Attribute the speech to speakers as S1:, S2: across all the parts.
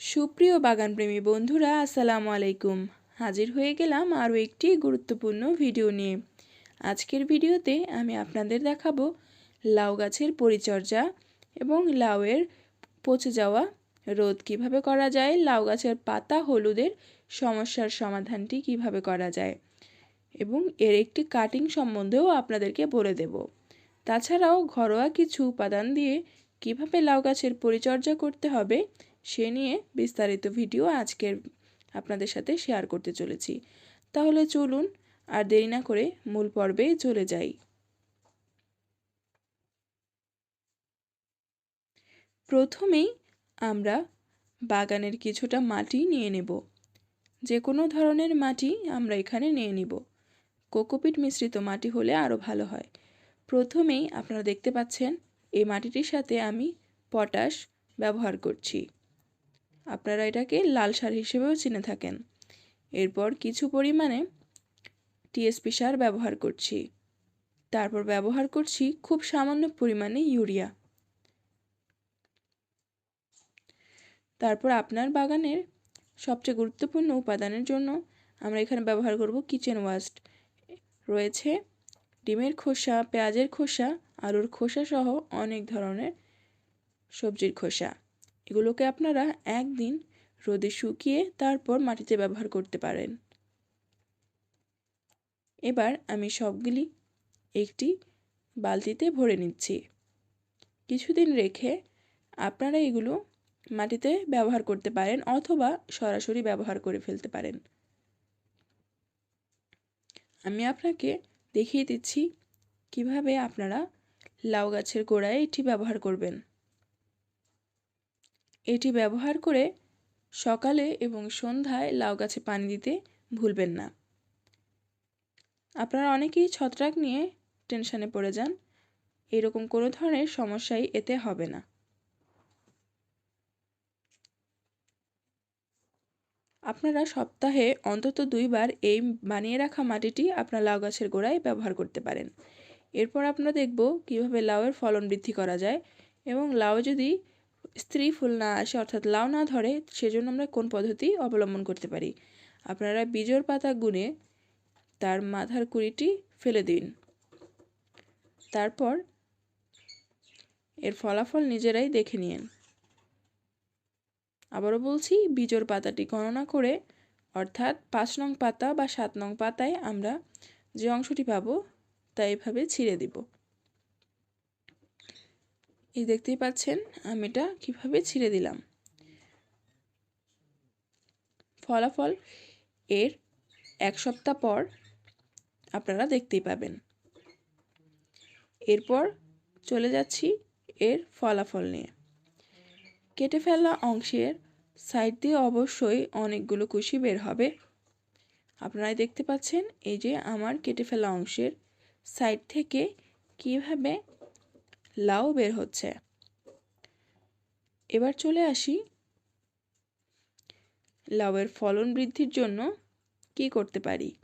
S1: সুপ্রিয় বাগানপ্রেমী বন্ধুরা, আসসালামু আলাইকুম। হাজির হয়ে গেলাম আরও একটি গুরুত্বপূর্ণ ভিডিও নিয়ে। আজকের ভিডিওতে আমি আপনাদের দেখাবো লাউ গাছের পরিচর্যা এবং লাউয়ের পচে যাওয়া রোধ কীভাবে করা যায়, লাউ গাছের পাতা হলুদের সমস্যার সমাধানটি কীভাবে করা যায় এবং এর একটি কাটিং সম্বন্ধেও আপনাদেরকে বলে দেব। তাছাড়াও ঘরোয়া কিছু উপাদান দিয়ে কীভাবে লাউ গাছের পরিচর্যা করতে হবে সে নিয়ে বিস্তারিত ভিডিও আজকের আপনাদের সাথে শেয়ার করতে চলেছি। তাহলে চলুন আর দেরি না করে মূল পর্বে চলে যাই। প্রথমেই আমরা বাগানের কিছুটা মাটি নিয়ে নেব। যে কোনো ধরনের মাটি আমরা এখানে নিয়ে নিব। কোকোপিট মিশ্রিত মাটি হলে আরও ভালো হয়। প্রথমেই আপনারা দেখতে পাচ্ছেন, এই মাটিটির সাথে আমি পটাশ ব্যবহার করছি। আপনারা এটাকে লাল সার হিসেবেও চিনে থাকেন। এরপর কিছু পরিমাণে টিএসপি সার ব্যবহার করছি। তারপর ব্যবহার করছি খুব সামান্য পরিমাণে ইউরিয়া। তারপর আপনার বাগানের সবচেয়ে গুরুত্বপূর্ণ উপাদানের জন্য আমরা এখানে ব্যবহার করব কিচেন ওয়াস্ট। রয়েছে ডিমের খোসা, পেঁয়াজের খোসা, আলুর খোসা সহ অনেক ধরনের সবজির খোসা। এগুলোকে আপনারা একদিন রোদে শুকিয়ে তারপর মাটিতে ব্যবহার করতে পারেন। এবার আমি সবগুলি একটি বালতিতে ভরে নিচ্ছি। কিছুদিন রেখে আপনারা এগুলো মাটিতে ব্যবহার করতে পারেন অথবা সরাসরি ব্যবহার করে ফেলতে পারেন। আমি আপনাকে দেখিয়ে দিচ্ছি কীভাবে আপনারা লাউ গাছের গোড়ায় এটি ব্যবহার করবেন। এটি ব্যবহার করে সকালে এবং সন্ধ্যায় লাউ গাছে পানি দিতে ভুলবেন না। আপনারা অনেকেই ছত্রাক নিয়ে টেনশানে পড়ে যান। এরকম কোনো ধরনের সমস্যাই এতে হবে না। আপনারা সপ্তাহে অন্তত দুইবার এই বানিয়ে রাখা মাটিটি আপনার লাউ গাছের গোড়ায় ব্যবহার করতে পারেন। এরপর আমরা দেখব কীভাবে লাউয়ের ফলন বৃদ্ধি করা যায় এবং লাউ যদি স্ত্রী ফুল না আসে, অর্থাৎ লাউ না ধরে, সেজন্য আমরা কোন পদ্ধতি অবলম্বন করতে পারি? আপনারা বীজর পাতা গুনে তার মাথার কুড়িটি ফেলে দিন। তারপর এর ফলাফল নিজেরাই দেখে নিন। আবারও বলছি বীজর পাতাটি গণনা করে, অর্থাৎ পাঁচ নং পাতা বা সাত নং পাতায় আমরা যে অংশটি পাবো, তা এভাবে ছিঁড়ে দিব। এই দেখতেই পাচ্ছেন, আমি এটা কীভাবে ছিঁড়ে দিলাম। ফলাফল এর এক সপ্তাহ পর আপনারা দেখতেই পাবেন। এরপর চলে যাচ্ছি এর ফলাফল নিয়ে। কেটে ফেলা অংশের সাইড দিয়ে অবশ্যই অনেকগুলো কুশি বের হবে। আপনারা দেখতে পাচ্ছেন, এই যে আমার কেটে ফেলা অংশের সাইড থেকে কীভাবে লাউ বের হচ্ছে। এবার চলে আসি লাউয়ের ফলন বৃদ্ধির জন্য কি করতে পারি?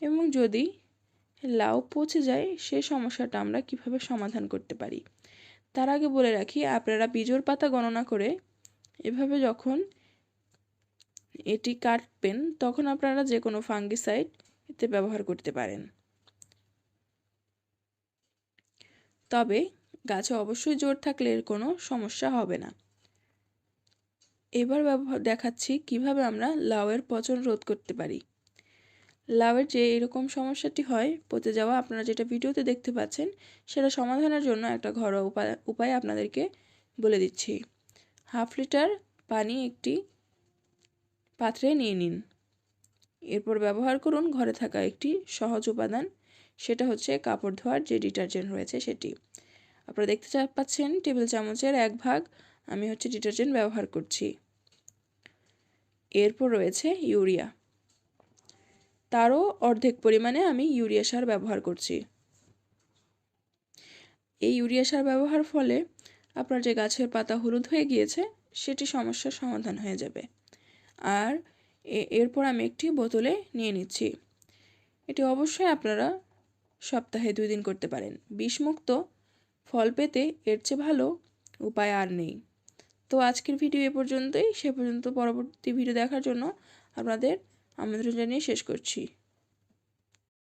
S1: এবং যদি লাউ পচে যায়, সে সমস্যাটা আমরা কীভাবে সমাধান করতে পারি? তার আগে বলে রাখি, আপনারা বীজর পাতা গণনা করে এভাবে যখন এটি কাটবেন, তখন আপনারা যে কোনো ফাঙ্গিসাইড এতে ব্যবহার করতে পারেন। তবে গাছে অবশ্যই জোর থাকলে এর কোনো সমস্যা হবে না। এবার দেখাচ্ছি কীভাবে আমরা লাউয়ের পচন রোধ করতে পারি। লাউয়ের যে এরকম সমস্যাটি হয়, পচে যাওয়া, আপনারা যেটা ভিডিওতে দেখতে পাচ্ছেন, সেটা সমাধানের জন্য একটা ঘরোয়া উপায় উপায় আপনাদেরকে বলে দিচ্ছি। হাফ লিটার পানি একটি পাত্রে নিয়ে নিন। এরপর ব্যবহার করুন ঘরে থাকা একটি সহজ উপাদান, সেটা হচ্ছে কাপড় ধোয়ার যে ডিটারজেন্ট রয়েছে সেটি। আপনারা দেখতে পাচ্ছেন টেবিল চামচের এক ভাগ আমি হচ্ছে ডিটারজেন্ট ব্যবহার করছি। এরপর রয়েছে ইউরিয়া। তারও অর্ধেক পরিমাণে আমি ইউরিয়া সার ব্যবহার করছি। এই ইউরিয়া সার ব্যবহার ফলে আপনার যে গাছের পাতা হলুদ হয়ে গিয়েছে, সেটি সমস্যার সমাধান হয়ে যাবে। আর এরপর আমি একটি বোতলে নিয়ে নিচ্ছি। এটি অবশ্যই আপনারা সপ্তাহে দুই দিন করতে পারেন। বিষমুক্ত ফল পেতে এর চেয়ে ভালো উপায় আর নেই। তো আজকের ভিডিও এ পর্যন্তই। সে পর্যন্ত পরবর্তী ভিডিও দেখার জন্য আপনাদের আমন্ত্রণ জানিয়ে শেষ করছি।